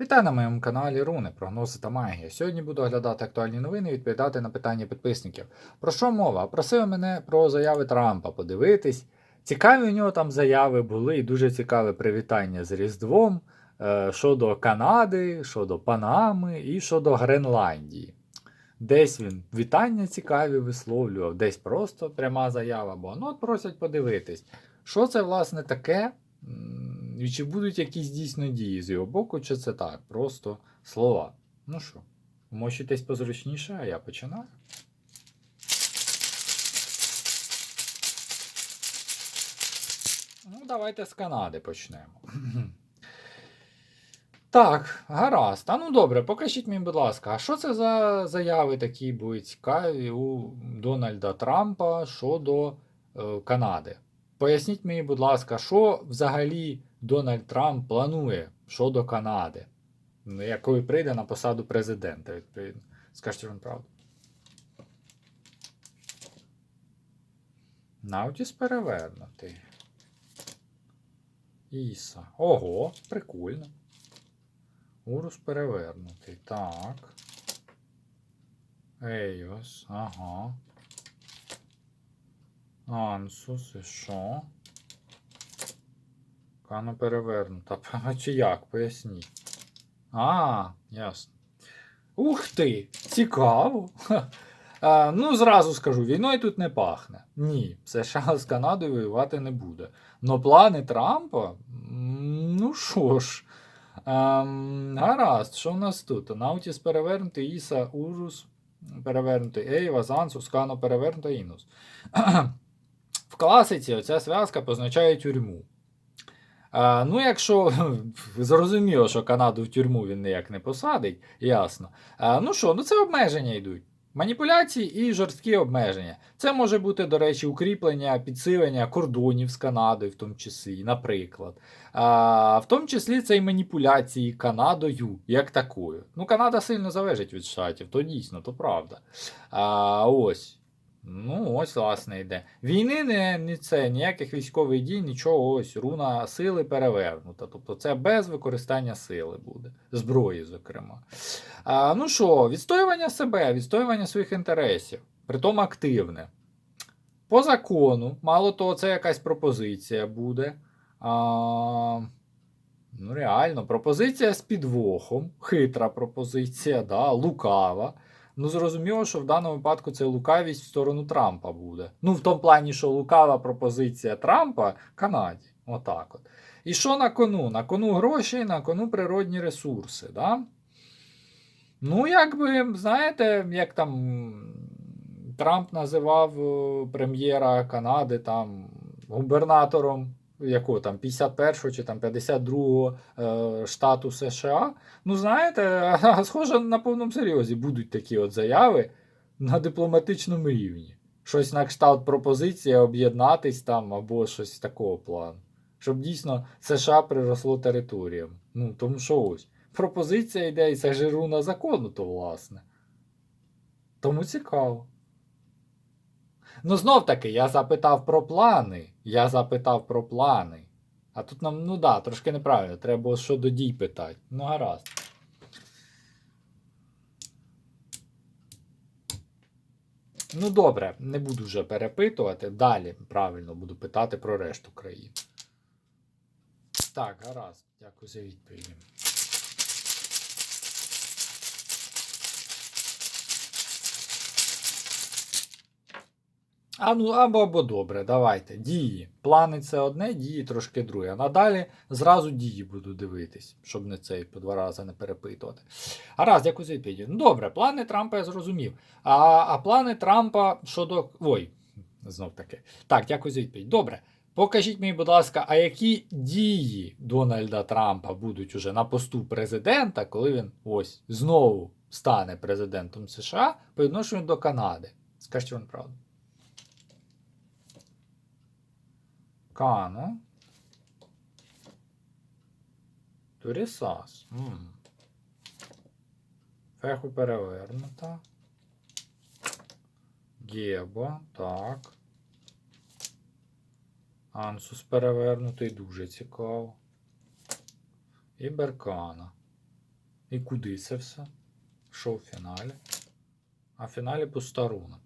Вітаю на моєму каналі Руни, прогнози та магія. Сьогодні буду оглядати актуальні новини і відповідати на питання підписників. Про що мова? Просили мене про заяви Трампа подивитись. Цікаві у нього там заяви були, і дуже цікаве привітання з Різдвом е, щодо Канади, щодо Панами і щодо Гренландії. Десь він вітання цікаві висловлював, десь просто пряма заява, бо ну от просять подивитись. Що це, власне, таке? Чи будуть якісь дійсно дії з його боку, чи це так? Просто слова. Ну що, вмощуйтесь позручніше, а я починаю. Ну, давайте з Канади почнемо. Так, гаразд. А ну добре, покажіть мені, будь ласка, а що це за заяви такі будуть цікаві у Дональда Трампа щодо е, Канади? Поясніть мені, будь ласка, що взагалі Дональд Трамп планує щодо Канади, Ну, як коли прийде на посаду президента, відповідно. Скажіть вам правду. Наутіс перевернутий. Іса. Ого, прикольно. Урус перевернутий. Так. Ейос, ага. Ансус, і що? Кано перевернута. А чи як? Поясніть. А, ясно. Ух ти! Цікаво. А, ну, зразу скажу, війною тут не пахне. Ні, США з Канадою воювати не буде. Но плани Трампа. Ну що ж. Ем, гаразд, що в нас тут? Наутіс перевернутий, Іса, Урус перевернутий, Ейва, Зансус, Кано перевернутий, Інус. Класиці оця зв'язка позначає тюрму. А, ну, якщо зрозуміло, що Канаду в тюрму він ніяк не посадить, ясно. А, ну що, ну це обмеження йдуть. Маніпуляції і жорсткі обмеження. Це може бути, до речі, укріплення, підсилення кордонів з Канадою, в тому числі, наприклад. А, в тому числі це і маніпуляції Канадою як такою. Ну, Канада сильно залежить від Штатів, то дійсно, то правда. А, ось. Ну, ось, власне, йде. Війни не, не це, ніяких військових дій, нічого, ось руна сили перевернута. Тобто це без використання сили буде, зброї, зокрема. А, ну що, відстоювання себе, відстоювання своїх інтересів, притом активне. По закону, мало того, це якась пропозиція буде. А, ну, реально, пропозиція з підвохом, хитра пропозиція, да, лукава. Ну, зрозуміло, що в даному випадку це лукавість в сторону Трампа буде. Ну, в тому плані, що лукава пропозиція Трампа Канаді. Отак от. І що на кону? На кону гроші, на кону природні ресурси. Да? Ну, якби, знаєте, як там Трамп називав е, прем'єра Канади там губернатором якого там 51-го чи там 52-го е, штату США. Ну, знаєте, схоже, на повному серйозі будуть такі от заяви на дипломатичному рівні. Щось на кшталт пропозиція об'єднатись там або щось такого плану. Щоб дійсно США приросло територіям. Ну, тому що ось. Пропозиція йде, і це ж руна закону, то власне. Тому цікаво. Ну, знов таки, я запитав про плани. Я запитав про плани. А тут нам, ну да, трошки неправильно. Треба щодо дій питати. Ну, гаразд. Ну, добре, не буду вже перепитувати. Далі правильно буду питати про решту країн. Так, гаразд. Дякую за відповіді. А ну або, або добре, давайте. Дії. Плани це одне, дії трошки друге. Надалі зразу дії буду дивитись, щоб не цей по два рази не перепитувати. А раз, дякую за відповіді. Ну добре, плани Трампа я зрозумів. А, а плани Трампа щодо. Ой, знов таки. Так, дякую за відповідь. Добре. Покажіть мені, будь ласка, а які дії Дональда Трампа будуть уже на посту президента, коли він ось знову стане президентом США по відношенню до Канади? Скажіть вам правду. Кано. Турісас. М. Феху перевернута. Геба. Так. Ансус перевернутий дуже цікаво. І Беркана. І куди це все? Що в фіналі? А в фіналі пуста руна.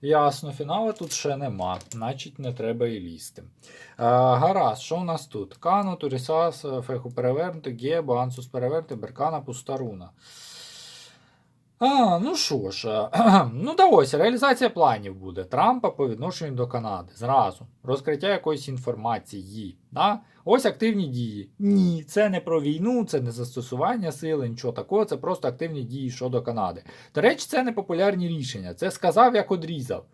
Ясно, фіналу тут ще нема, значить не треба і лізти. Е, гаразд, що у нас тут? Кано, Турісас, Феху перевернути, Гебо, Ансус перевернути, Беркана, пуста руна. А, ну що ж, е, ну да ось, реалізація планів буде Трампа по відношенню до Канади. Зразу. Розкриття якоїсь інформації. Да? Ось активні дії. Ні, це не про війну, це не застосування сили, нічого такого, це просто активні дії щодо Канади. До речі, це не популярні рішення. Це сказав, як одрізав.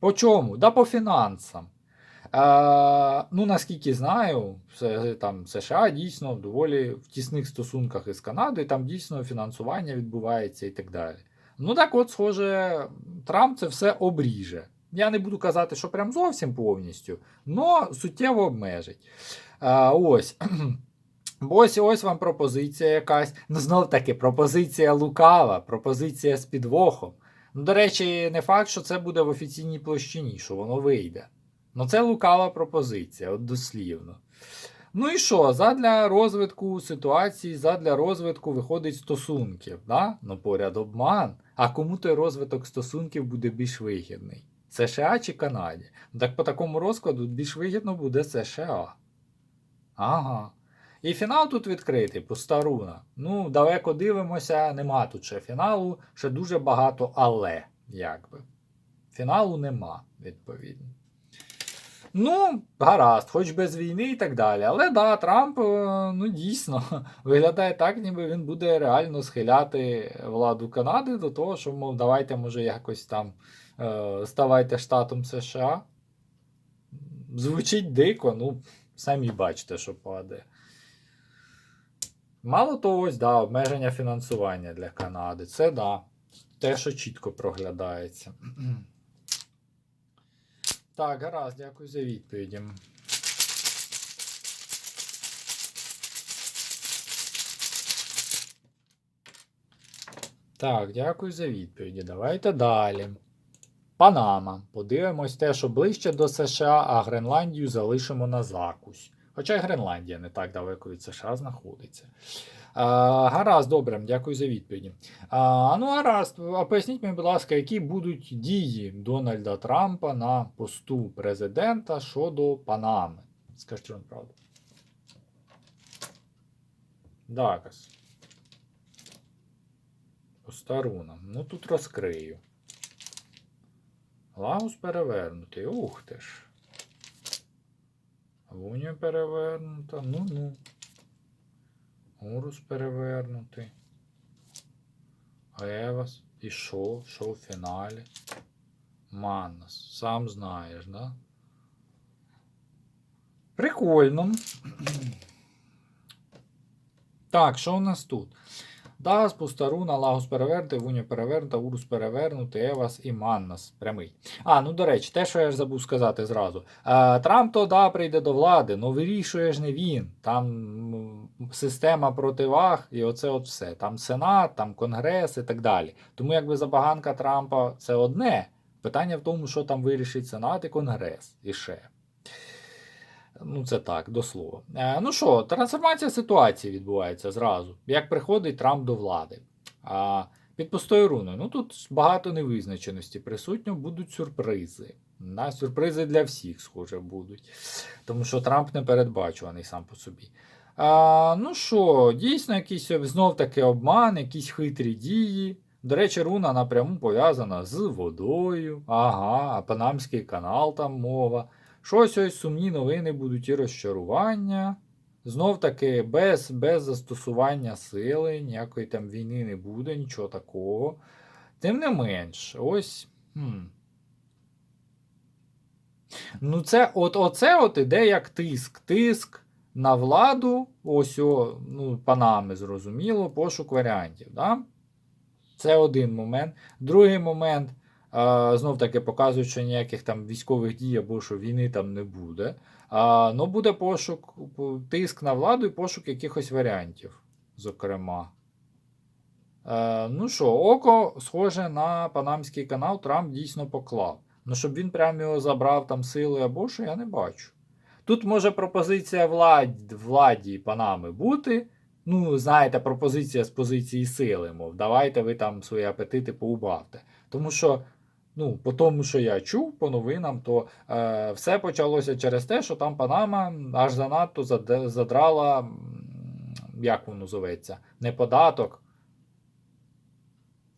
По чому? Да по фінансам. Ну, наскільки знаю, там США дійсно доволі в тісних стосунках із Канадою, там дійсно фінансування відбувається і так далі. Ну так от, схоже, Трамп це все обріже. Я не буду казати, що прям зовсім повністю, але суттєво обмежить. Е, ось. Ось ось вам пропозиція якась. Ну, знов таки, пропозиція лукава, пропозиція з підвохом. Ну, до речі, не факт, що це буде в офіційній площині, що воно вийде. Ну, це лукава пропозиція, от дослівно. Ну і що? Задля розвитку ситуації, задля розвитку виходить стосунків. Да? Ну, поряд обман. А кому той розвиток стосунків буде більш вигідний? США чи Канаді? Так по такому розкладу більш вигідно буде США. Ага. І фінал тут відкритий, пуста руна. Ну, далеко дивимося, нема тут ще фіналу, ще дуже багато але, якби. Фіналу нема, відповідно. Ну, гаразд, хоч без війни і так далі. Але да, Трамп, е, ну дійсно, виглядає так, ніби він буде реально схиляти владу Канади до того, що, мов, давайте, може, якось там е, ставайте штатом США. Звучить дико, ну, самі бачите, що падає. Мало того, ось, да, обмеження фінансування для Канади. Це да. Те, що чітко проглядається. Так, гаразд, дякую за відповіді. Так, дякую за відповіді. Давайте далі. Панама. Подивимось те, що ближче до США, а Гренландію залишимо на закусь. Хоча й Гренландія не так далеко від США знаходиться. А, гаразд, добре, дякую за відповіді. А, ну, гаразд, а поясніть мені, будь ласка, які будуть дії Дональда Трампа на посту президента щодо Панами? Скажіть вам правду. Дакас. Постаруна. Ну тут розкрию. Лагус перевернутий. Ух ти ж. Лунія перевернута. Ну ну. Урус перевернутий. Евас. І що? Що в фіналі? Маннас. Сам знаєш, да? Прикольно. Так, що у нас тут? Дас, Пустаруна, Лагус перевернутий, Вуня перевернута, Урус перевернутий, Евас і Маннас прямий. А, ну до речі, те, що я ж забув сказати зразу. А, Трамп то да, прийде до влади, ну вирішує ж не він. Там система противаг і оце от все. Там Сенат, там Конгрес і так далі. Тому якби забаганка Трампа це одне. Питання в тому, що там вирішить Сенат і Конгрес і ще. Ну, це так, до слова. Е, ну що, трансформація ситуації відбувається зразу. Як приходить Трамп до влади. А під пустою руною. Ну тут багато невизначеності. Присутньо будуть сюрпризи. На сюрпризи для всіх, схоже, будуть. Тому що Трамп не передбачуваний сам по собі. А, ну що, дійсно, якийсь знов таки обман, якісь хитрі дії. До речі, руна напряму пов'язана з водою. Ага, а Панамський канал там мова. Щось ось сумні новини будуть і розчарування. Знов таки, без без застосування сили, ніякої там війни не буде, нічого такого. Тим не менш, ось. Хм. Ну, це от, оце от іде як тиск. Тиск на владу, ось о, ну, панами, зрозуміло, пошук варіантів. Да? Це один момент. Другий момент. Знов таки показують, що ніяких там військових дій або що війни там не буде. А, ну буде пошук, тиск на владу і пошук якихось варіантів, зокрема. А, ну що, око схоже на Панамський канал Трамп дійсно поклав. Ну, щоб він прямо його забрав там силою або що, я не бачу. Тут може пропозиція влад, владі Панами бути, Ну, знаєте, пропозиція з позиції сили, мов, давайте ви там свої апетити поубавте. Тому що, ну, по тому, що я чув по новинам, то е, все почалося через те, що там Панама аж занадто задрала, як воно зоветься, не податок.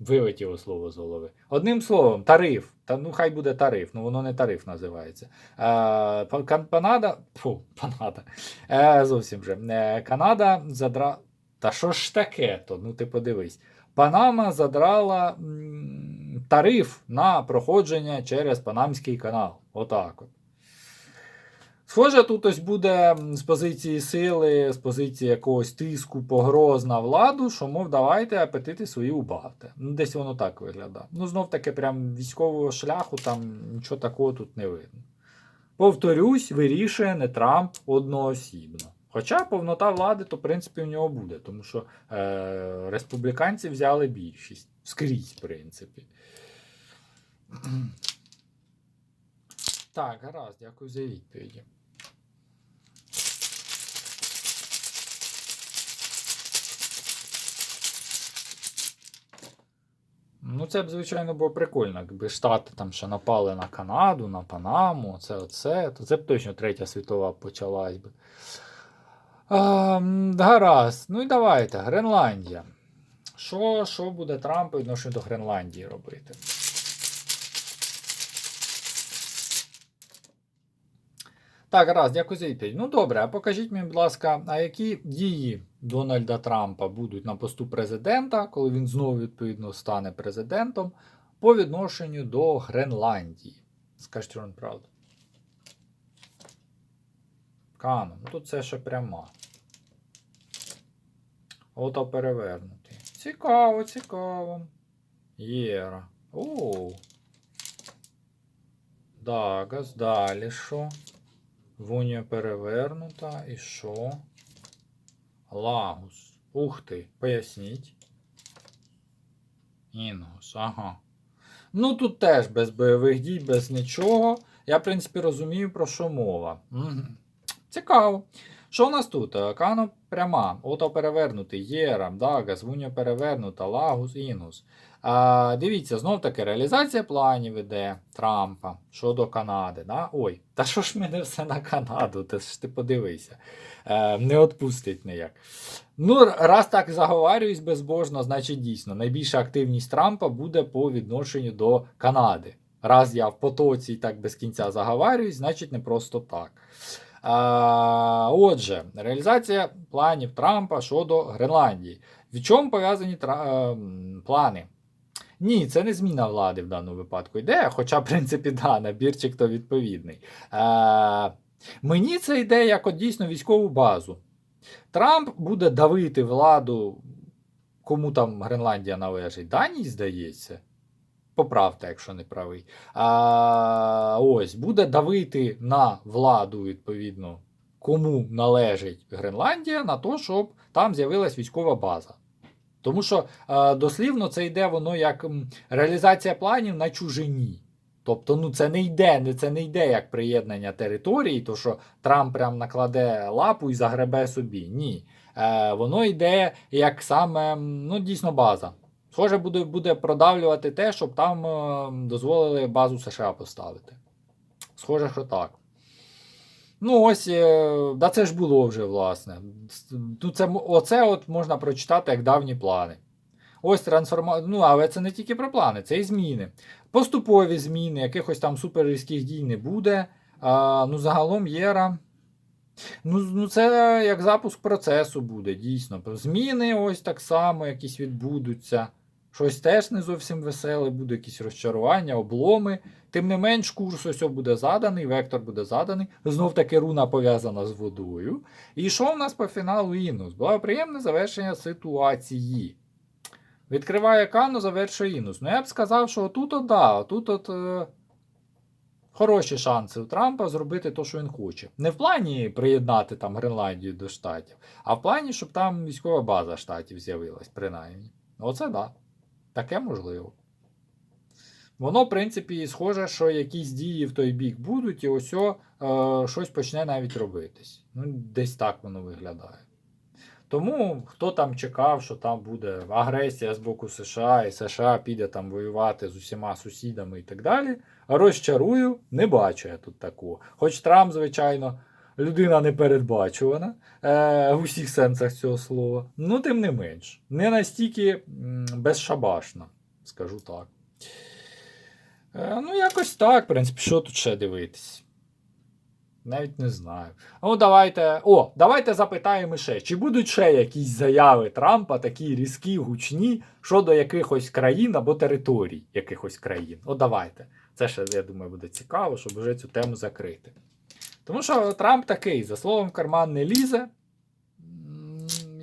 Вилетіло слово з голови. Одним словом, тариф. Та ну хай буде тариф, ну воно не тариф називається. Е, Па- Кан- Панада. Фу, Панада. Е, зовсім же. Е, Канада задра. Та що ж таке то? Ну ти подивись. Панама задрала м, тариф на проходження через Панамський канал. Отак от. Схоже, тут ось буде з позиції сили, з позиції якогось тиску, погроз на владу, що, мов, давайте апетити свої убавте. Ну, десь воно так виглядає. Ну, знов таки, прям військового шляху там нічого такого тут не видно. Повторюсь, вирішує не Трамп одноосібно. Хоча повнота влади, то в принципі в нього буде, тому що е, республіканці взяли більшість. Скрізь, в принципі. Так, гаразд, дякую за відповіді. Ну, це б, звичайно, було прикольно, якби Штати там ще напали на Канаду, на Панаму, це оце, то це б точно третя світова почалась би. А, гаразд. Ну і давайте, Гренландія. Що, що буде Трамп по відношенню до Гренландії робити? Так, раз, дякую за відповідь. Ну добре, а покажіть мені, будь ласка, а які дії Дональда Трампа будуть на посту президента, коли він знову відповідно стане президентом, по відношенню до Гренландії? Скажіть вам правду. Кано, ну тут це ще пряма. Ото перевернутий. Цікаво, цікаво. Єра. Оу. Дагас, далі що? Вунія перевернута. І що? Лагус. Ух ти, поясніть. Інгус, ага. Ну тут теж без бойових дій, без нічого. Я, в принципі, розумію, про що мова. Угу. Цікаво. Що у нас тут? Е, Кано пряма, ото перевернутий, Єра, Дагас, Вуньо перевернута, Лагус, Інгус. А, дивіться, знов таки реалізація планів іде Трампа щодо Канади. Да? Ой, та що ж мене все на Канаду? Ти ж ти подивися. Е, не відпустить ніяк. Ну, раз так заговарююсь безбожно, значить дійсно найбільша активність Трампа буде по відношенню до Канади. Раз я в потоці і так без кінця заговарююсь, значить не просто так. А, отже, реалізація планів Трампа щодо Гренландії. В чому пов'язані тра... е, плани? Ні, це не зміна влади в даному випадку йде, хоча, в принципі, да, набірчик то відповідний. Е, мені це йде як от дійсно військову базу. Трамп буде давити владу, кому там Гренландія належить. Даній, здається. Поправте, якщо не правий. А, ось, буде давити на владу, відповідно, кому належить Гренландія, на те, щоб там з'явилась військова база. Тому що е, дослівно це йде воно як реалізація планів на чужині. Тобто, ну це не йде, це не йде як приєднання території, то що Трамп прям накладе лапу і загребе собі. Ні. Е, воно йде як саме ну, дійсно база. Схоже, буде, буде продавлювати те, щоб там е, дозволили базу США поставити. Схоже, що так. Ну, ось, е, да це ж було вже, власне. Тут це, оце от можна прочитати як давні плани. Ось трансформація. Ну, але це не тільки про плани, це і зміни. Поступові зміни, якихось там суперрізких дій не буде. А, ну, загалом єра. Ну, ну, це як запуск процесу буде, дійсно. Зміни ось так само якісь відбудуться. Щось теж не зовсім веселе, буде якісь розчарування, обломи. Тим не менш, курс ось буде заданий, вектор буде заданий. Знов таки руна пов'язана з водою. І що в нас по фіналу Інус? Благоприємне завершення ситуації. Відкриває Кану, завершує Інус. Ну я б сказав, що отут от, да, отут от. Е... Хороші шанси у Трампа зробити те, що він хоче. Не в плані приєднати там Гренландію до штатів, а в плані, щоб там військова база штатів з'явилась, принаймні. Оце да. Таке можливо. Воно, в принципі, схоже, що якісь дії в той бік будуть, і ось о, е, щось почне навіть робитись. Ну, десь так воно виглядає. Тому хто там чекав, що там буде агресія з боку США, і США піде там воювати з усіма сусідами і так далі. Розчарую, не бачу я тут такого. Хоч Трамп, звичайно, людина непередбачувана е, в усіх сенсах цього слова. Ну, тим не менш, не настільки безшабашна, скажу так. Е, ну, якось так, в принципі, що тут ще дивитись? Навіть не знаю. Ну, давайте. О, давайте запитаємо ще, чи будуть ще якісь заяви Трампа, такі різкі, гучні, щодо якихось країн або територій якихось країн. О, давайте. Це ще, я думаю, буде цікаво, щоб вже цю тему закрити. Тому що Трамп такий, за словом карман не лізе,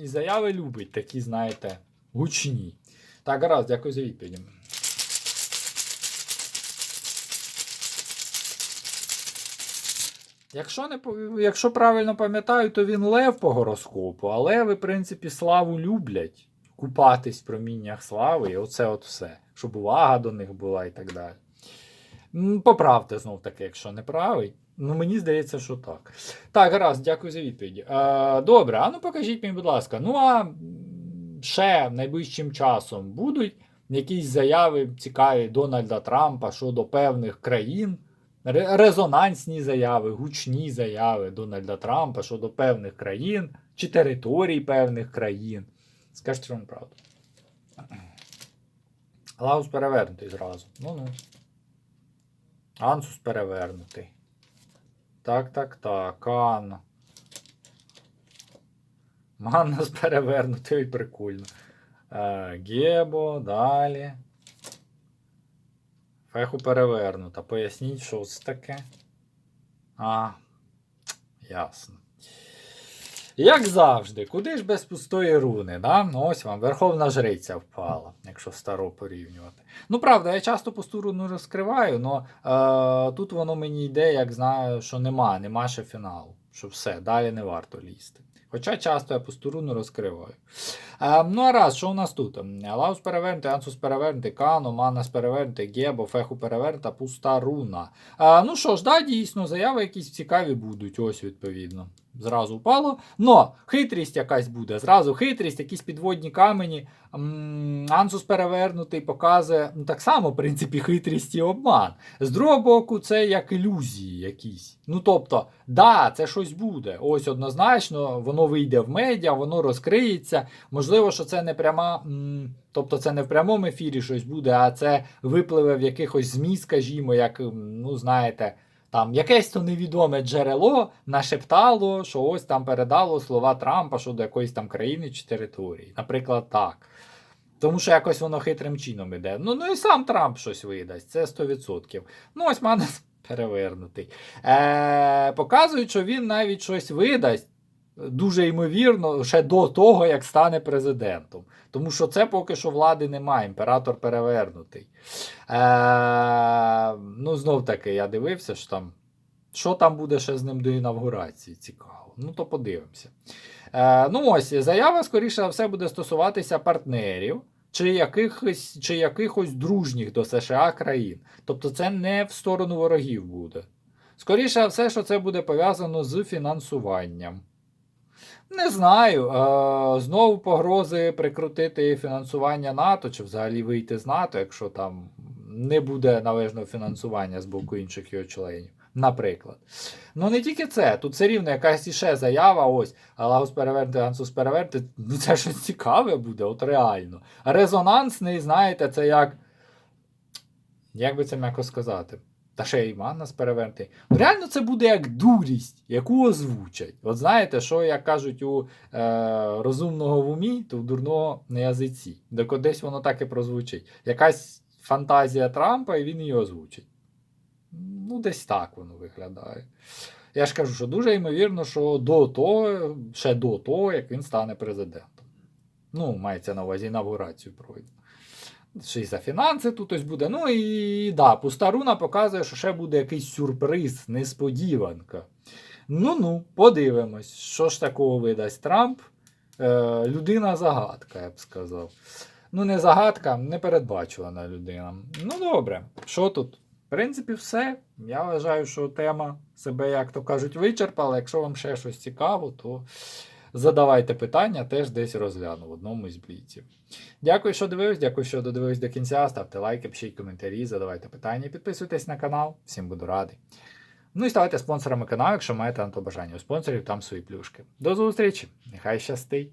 і заяви любить, такі, знаєте, гучні. Так, гаразд, дякую за відповідь. Якщо, не, якщо правильно пам'ятаю, то він лев по гороскопу, а леви, в принципі, славу люблять. Купатись в проміннях слави, і оце от все. Щоб увага до них була і так далі. Поправте знов таки, якщо не правий. Ну, мені здається, що так. Так, гаразд, дякую за відповідь. Е, добре, а ну покажіть мені, будь ласка. Ну а ще найближчим часом будуть якісь заяви цікаві Дональда Трампа щодо певних країн. Резонансні заяви, гучні заяви Дональда Трампа щодо певних країн чи територій певних країн. Скажіть вам правду. Лаус перевернутий зразу. Ну-ну. Ансус перевернутий. Так, так, так. Анна. Манна перевернутий, перевернутою прикольно. Е, Гебо, далі. Феху перевернута. Поясніть, що це таке. А, ясно. Як завжди, куди ж без пустої руни, да? Ну, ось вам Верховна Жриця впала, якщо старо порівнювати. Ну, правда, я часто пусту руну розкриваю, але е, тут воно мені йде, як знаю, що нема, нема ще фіналу. Що все, далі не варто лізти. Хоча часто я пусту руну розкриваю. Е, ну а раз, що у нас тут? Лаус перевернутий, Ансус перевернутий, Кано, Манас перевернутий, Гебо, Феху перевернута, пуста руна. Е, ну що ж, да, дійсно, заяви якісь цікаві будуть, ось відповідно. Зразу впало. Но хитрість якась буде. Зразу хитрість, якісь підводні камені. Ансус перевернутий показує ну, так само, в принципі, хитрість і обман. З другого боку, це як ілюзії якісь. Ну тобто, да, це щось буде. Ось однозначно, воно вийде в медіа, воно розкриється. Можливо, що це не пряма. Тобто це не в прямому ефірі щось буде, а це випливе в якихось ЗМІ, скажімо, як, ну, знаєте, там якесь то невідоме джерело нашептало, що ось там передало слова Трампа щодо якоїсь там країни чи території. Наприклад, так. Тому що якось воно хитрим чином іде. Ну, ну і сам Трамп щось видасть, це 100%. Ну, ось мене перевернутий. Е, показують, що він навіть щось видасть. Дуже ймовірно, ще до того, як стане президентом. Тому що це поки що влади немає, імператор перевернутий. Е, ну, знов таки, я дивився, що там, що там буде ще з ним до інавгурації. Цікаво. Ну, то подивимося. Е, ну, ось, заява, скоріше за все, буде стосуватися партнерів чи якихось, чи якихось дружніх до США країн. Тобто, це не в сторону ворогів буде. Скоріше за все, що це буде пов'язано з фінансуванням. Не знаю. Е, знову погрози прикрутити фінансування НАТО чи взагалі вийти з НАТО, якщо там не буде належного фінансування з боку інших його членів. Наприклад. Ну не тільки це, тут все рівно якась іще заява, ось, Алагус перевернути, Ансус перевернути, ну це щось цікаве буде, от реально. Резонансний, знаєте, це як. Як би це м'яко сказати? Та ще й Маннас перевернути. Ну, реально це буде як дурість, яку озвучать. От знаєте, що як кажуть у е, розумного в умі, то в дурного на язиці. Так десь воно так і прозвучить. Якась фантазія Трампа, і він її озвучить. Ну, десь так воно виглядає. Я ж кажу, що дуже ймовірно, що до того, ще до того, як він стане президентом. Ну, мається на увазі інавгурацію пройде. Ще й за фінанси тут ось буде. Ну і да, пуста руна показує, що ще буде якийсь сюрприз, несподіванка. Ну-ну, подивимось, що ж такого видасть Трамп. Е, людина загадка, я б сказав. Ну, не загадка, не передбачувана людина. Ну, добре, що тут? В принципі, все. Я вважаю, що тема себе, як то кажуть, вичерпала. Якщо вам ще щось цікаво, то задавайте питання, теж десь розгляну в одному із бліців. Дякую, що дивились, дякую, що додивились до кінця. Ставте лайки, пишіть коментарі, задавайте питання, підписуйтесь на канал. Всім буду радий. Ну і ставайте спонсорами каналу, якщо маєте на то бажання. У спонсорів там свої плюшки. До зустрічі! Нехай щастить!